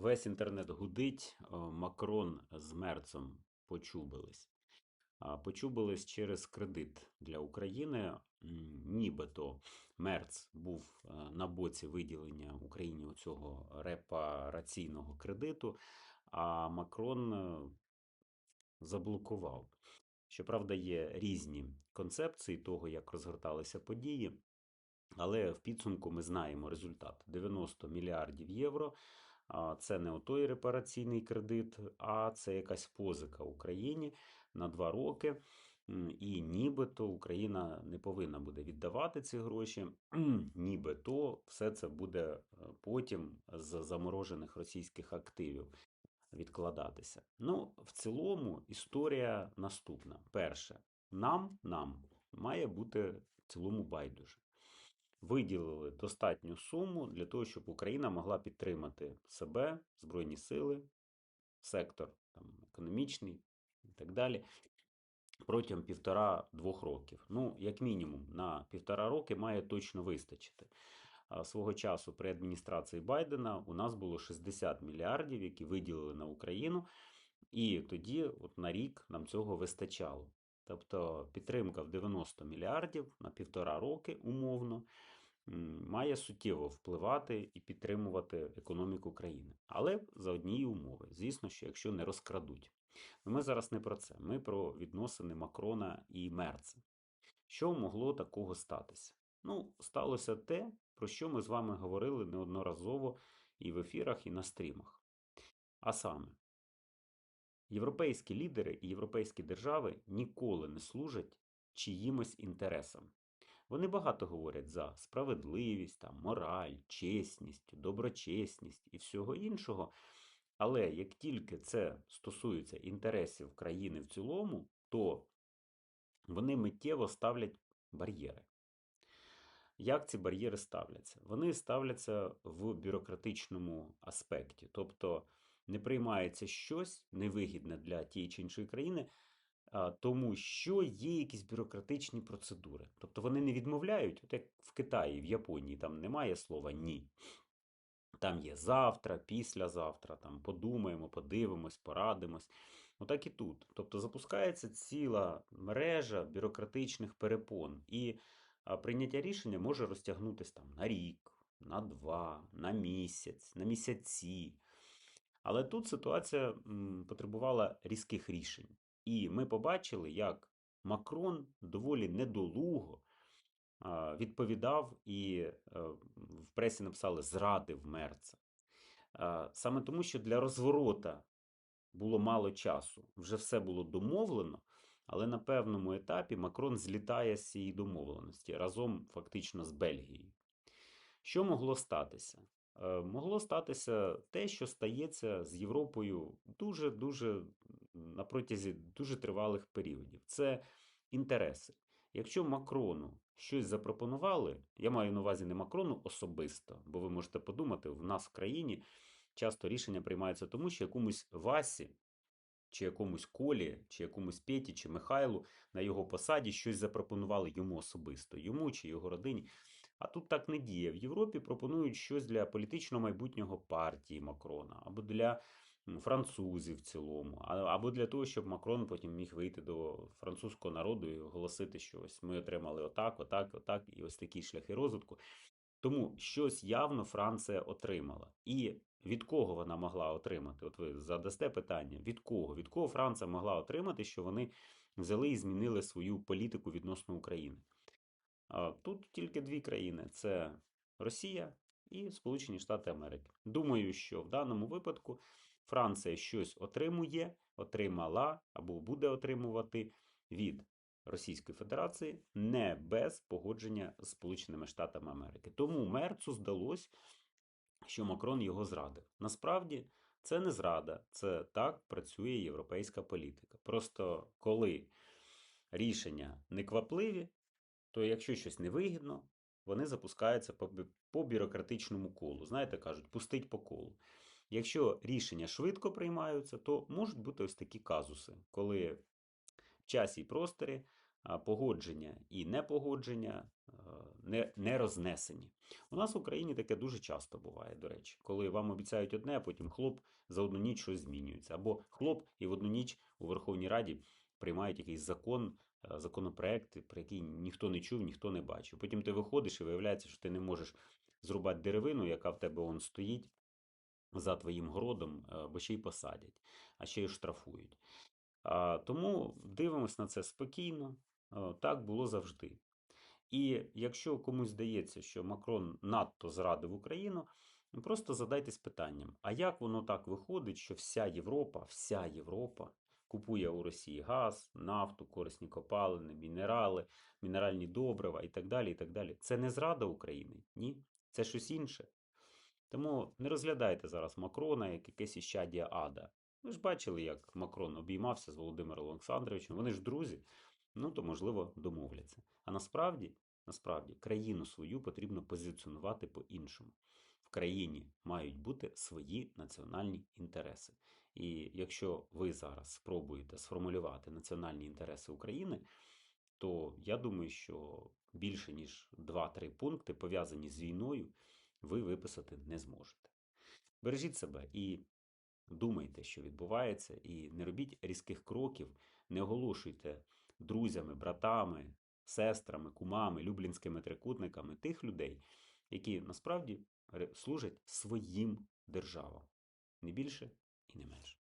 Весь інтернет гудить, Макрон з Мерцем почубились. Почубились через кредит для України. Нібито Мерц був е, на боці виділення Україні цього репараційного кредиту, а Макрон е, заблокував. Щоправда, є різні концепції того, як розгорталися події. Але в підсумку ми знаємо результат: 90 мільярдів євро. Це не отой репараційний кредит, а це якась позика Україні на два роки. І нібито Україна не повинна буде віддавати ці гроші, нібито все це буде е, потім з заморожених російських активів відкладатися. Ну, в цілому історія наступна. Перше, нам, нам має бути в цілому байдуже. Виділили достатню суму для того, щоб Україна могла підтримати себе, Збройні сили, сектор там, економічний і так далі. Протягом півтора-двох років. Ну, як мінімум, на півтора роки має точно вистачити. Свого часу при адміністрації Байдена у нас було 60 мільярдів, які виділили на Україну, і тоді, от на рік, нам цього вистачало. Тобто підтримка в 90 мільярдів на півтора роки умовно має суттєво впливати і підтримувати економіку країни. Але за однієї умови, звісно, що якщо не розкрадуть. Ну, Ми зараз не про це. Ми про відносини Макрона і Мерца. Що могло такого статися? Ну, сталося те, про що ми з вами говорили неодноразово і в ефірах, і на стрімах. А саме, європейські лідери і європейські держави ніколи не служать чиїмось інтересам. Вони багато говорять за справедливість, там, мораль, чесність, доброчесність і всього іншого. Але як тільки це стосується інтересів країни в цілому, то вони миттєво ставлять бар'єри. Як ці бар'єри ставляться? Вони ставляться в бюрократичному аспекті, тобто не приймається щось невигідне для тієї чи іншої країни, тому що є якісь бюрократичні процедури. Тобто вони не відмовляють, от як в Китаї, в Японії, там немає слова ні. Там є завтра, післязавтра, там подумаємо, подивимось, порадимось. Отак і тут. Тобто запускається ціла мережа бюрократичних перепон, і прийняття рішення може розтягнутися там на рік, на два, на місяць, на місяці. Але тут ситуація потребувала різких рішень. І ми побачили, як Макрон доволі недолуго відповідав і е, в пресі написали зрадив Мерца. Саме тому, що для розворота було мало часу, вже все було домовлено, але на певному етапі Макрон злітає з цієї домовленості разом фактично з Бельгією. Що могло статися? Е, Могло статися те, що стається з Європою дуже-дуже на протязі дуже тривалих періодів. Це інтереси. Якщо Макрону щось запропонували, я маю на увазі не Макрону особисто, бо ви можете подумати, в нас в країні часто рішення приймаються тому, що якомусь Васі, чи якомусь Колі, чи якомусь Петі, чи Михайлу на його посаді щось запропонували йому особисто, йому чи його родині. А тут так не діє. В Європі пропонують щось для політичного майбутнього партії Макрона, або для французів в цілому, або для того, щоб Макрон потім міг вийти до французького народу і оголосити, що ось ми отримали отак, отак, отак, і ось такі шляхи розвитку. Тому щось явно Франція отримала. І від кого вона могла отримати? От ви задасте питання: від кого? Від кого Франція могла отримати, що вони взяли і змінили свою політику відносно України? Тут тільки дві країни: це Росія і Сполучені Штати Америки. Думаю, що в даному випадку Франція щось отримує, отримала або буде отримувати від Російської Федерації не без погодження з Сполученими Штатами Америки. Тому Мерцу здалось, що Макрон його зрадив. Насправді це не зрада, це так працює європейська політика. Просто коли рішення неквапливі, то якщо щось невигідно, вони запускаються по, по бюрократичному колу. Знаєте, кажуть, пустить по колу. Якщо рішення швидко приймаються, то можуть бути ось такі казуси, коли в часі і просторі погодження і непогодження не, не рознесені. У нас в Україні таке дуже часто буває, до речі, коли вам обіцяють одне, а потім хлоп за одну ніч щось змінюється. Або хлоп і в одну ніч у Верховній Раді приймають якийсь закон, законопроект, про який ніхто не чув, ніхто не бачив. Потім ти виходиш і виявляється, що ти не можеш зрубати деревину, яка в тебе он стоїть за твоїм городом, е, бо ще й посадять, а ще й штрафують. Тому дивимось на це спокійно. Е, Так було завжди. І якщо комусь здається, що Макрон надто зрадив Україну, ну, просто задайтесь питанням: а як воно так виходить, що вся Європа, вся Європа купує у Росії газ, нафту, корисні копалини, мінерали, мінеральні добрива і так далі. і так далі. Це не зрада України? Ні, це щось інше. Тому не розглядайте зараз Макрона як якесь іщадія ада. Ви ж бачили, як Макрон обіймався з Володимиром Олександровичем. Вони ж друзі, ну то можливо домовляться. А насправді, насправді, країну свою потрібно позиціонувати по-іншому. В країні мають бути свої національні інтереси. І якщо ви зараз спробуєте сформулювати національні інтереси України, то я думаю, що більше ніж 2-3 пункти пов'язані з війною ви виписати не зможете. Бережіть себе і думайте, що відбувається, і не робіть різких кроків, не оголошуйте друзями, братами, сестрами, кумами, люблінськими трикутниками тих людей, які насправді служать своїм державам, не більше і не менше.